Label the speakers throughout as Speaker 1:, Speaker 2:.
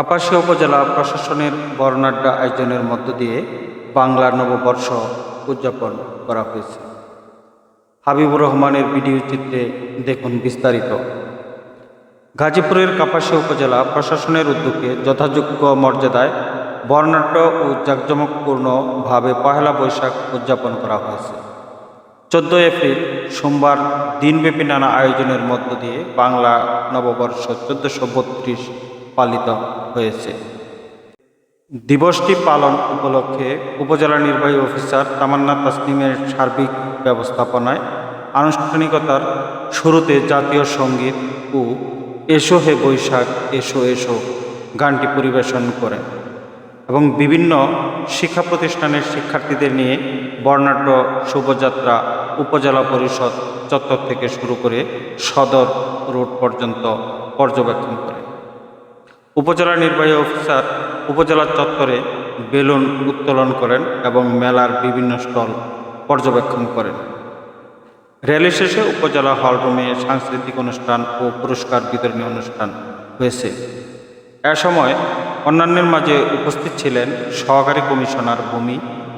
Speaker 1: কাপাসিয়া উপজেলা প্রশাসনের বর্ণাঢ্য আয়োজনের মধ্য দিয়ে বাংলা নববর্ষ উদযাপন করা হয়েছে হাবিবুর রহমানের ভিডিও চিত্রে দেখুন বিস্তারিত গাজীপুরের কাপাসিয়া উপজেলা প্রশাসনের উদ্যোগে যথাযোগ্য মর্যাদায় বর্ণাঢ্য ও জাঁকজমকপূর্ণভাবে পহেলা বৈশাখ উদযাপন করা হয়েছে চোদ্দ এপ্রিল সোমবার দিনব্যাপী নানা আয়োজনের মধ্য দিয়ে বাংলা নববর্ষ চোদ্দোশো বত্রিশ পালিত হয়েছে দিবসটি পালন উপলক্ষে উপজেলা নির্বাহী অফিসার তামান্না তাসনিমের সার্বিক ব্যবস্থাপনায় আনুষ্ঠানিকতার শুরুতে জাতীয় সঙ্গীত ও এসো হে বৈশাখ এসো এসো গানটি পরিবেশন করেন এবং বিভিন্ন শিক্ষা প্রতিষ্ঠানের শিক্ষার্থীদের নিয়ে বর্ণাঢ্য শোভাযাত্রা উপজেলা পরিষদ চত্বর থেকে শুরু করে সদর রোড পর্যন্ত পর্যবেক্ষণ করে উপজেলা নির্বাহী অফিসার উপজেলার চত্বরে বেলুন উত্তোলন করেন এবং মেলার বিভিন্ন স্টল পর্যবেক্ষণ করেন র্যালি শেষে উপজেলা হলরুমে সাংস্কৃতিক অনুষ্ঠান ও পুরস্কার বিতরণী অনুষ্ঠান হয়েছে এ সময় অন্যান্যের মাঝে উপস্থিত ছিলেন সহকারী কমিশনার ভূমি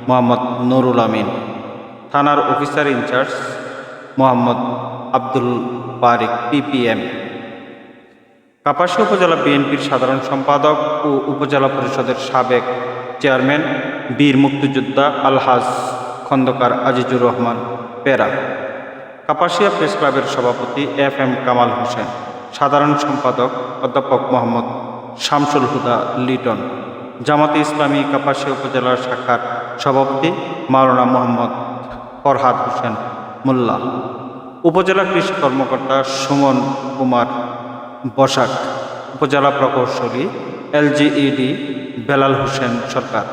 Speaker 1: মোহাম্মদ নুরুল আমিন থানার officer in charge Mohammad Abdul Parik PPM Kapasia উপজেলা বিএনপির সাধারণ সম্পাদক ও উপজেলা পরিষদের সাবেক চেয়ারম্যান বীর মুক্তিযোদ্ধা আলহাজ খন্দকার আজিজুর রহমান পেরা কাপাসিয়া প্রেস ক্লাবের সভাপতি এফ এম কামাল হোসেন সাধারণ সম্পাদক অধ্যাপক মোহাম্মদ শামসুল হুদা লিটন জামাতে ইসলামী কাপাসিয়া উপজেলা শাখার সভাপতি মাওলানা মোহাম্মদ ফরহাদ হোসেন মোল্লা উপজেলা কৃষি কর্মকর্তা সুমন কুমার বসাক উপজেলা প্রকৌশলী এলজিইডি বেলাল হোসেন সরকার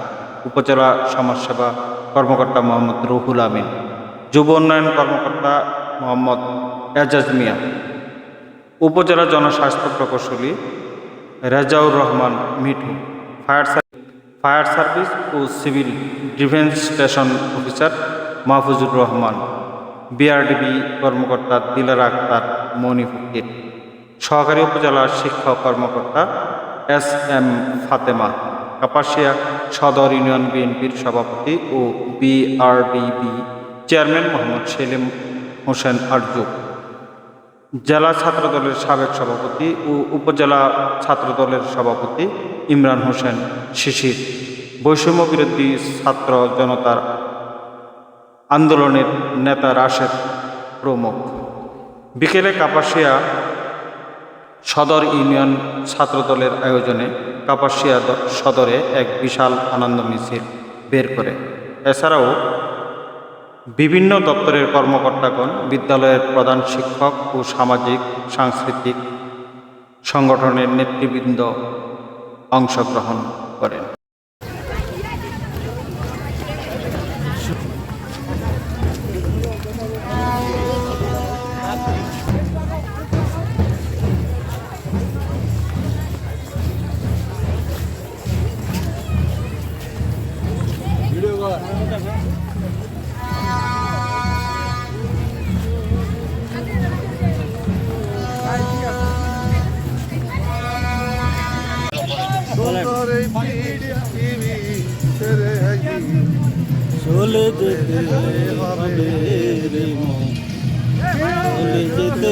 Speaker 1: উপজেলা সমাজসেবা কর্মকর্তা মোহাম্মদ রুহুল আমিন যুব উন্নয়ন কর্মকর্তা মোহাম্মদ এজাজ মিয়া উপজেলা জনস্বাস্থ্য প্রকৌশলী Rezaur Rahman Mithu fire fire service ও civil defence station officer Mahfuzur Rahman BRDB কর্মকর্তা দিলার আক্তার ফকির সহকারী উপজেলা শিক্ষা কর্মকর্তা এস এম ফাতেমা কাপাসিয়া সদর ইউনিয়ন বিএনপির সভাপতি ও বিআরডিবি চেয়ারম্যান মোহাম্মদ সেলিম হোসেন আরজু জেলা ছাত্রদলের সাবেক সভাপতি ও উপজেলা ছাত্রদলের সভাপতি ইমরান হোসেন শিশির বৈষম্য বিরোধী ছাত্র জনতার আন্দোলনের নেতা রাশেদ প্রমুখ বিকেলে কাপাসিয়া সদর ইউনিয়ন ছাত্রদলের আয়োজনে কাপাসিয়া সদরে এক বিশাল আনন্দ মিছিল বের করে এছাড়াও বিভিন্ন দপ্তরের কর্মকর্তাগণ বিদ্যালয়ের প্রধান শিক্ষক ও সামাজিক সাংস্কৃতিক সংগঠনের নেতৃবৃন্দ অংশগ্রহণ করেন করে পৃথিবী ছেড়ে চলে যেতে চলে যেতে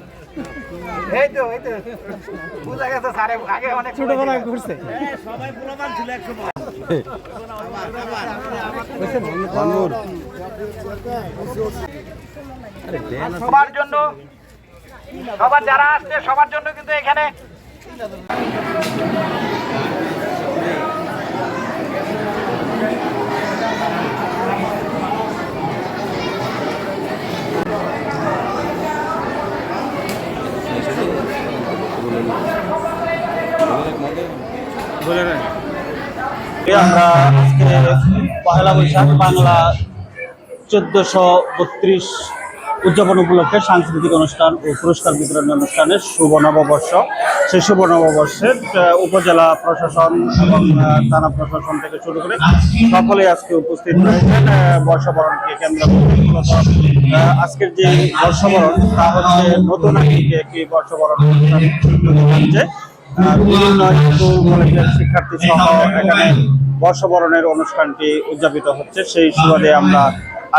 Speaker 2: এই তো এই তো গেছে স্যারে আগে অনেক ঘুরছে সবার জন্য সবার যারা আসছে সবার জন্য কিন্তু এখানে আজকে আমরা আজকে পহেলা বৈশাখ বাংলা চোদ্দশো বত্রিশ উদযাপন উপলক্ষে সাংস্কৃতিক অনুষ্ঠান ও পুরস্কার বিতরণ অনুষ্ঠানের শুভ নববর্ষ সেই শুভ নববর্ষের উপজেলা প্রশাসন এবং থানা প্রশাসন থেকে শুরু করে সকলেই আজকে উপস্থিত রয়েছেন বর্ষবরণকে কেন্দ্র করে আজকের যে বর্ষবরণ তা হচ্ছে নতুন একটি বর্ষবরণ অনুষ্ঠান বিভিন্ন স্কুল কলেজের শিক্ষার্থী সহ এখানে বর্ষবরণের অনুষ্ঠানটি উদযাপিত হচ্ছে সেই সুবাদে আমরা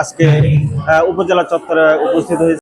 Speaker 2: আজকে উপজেলা চত্বরে উপস্থিত হয়েছি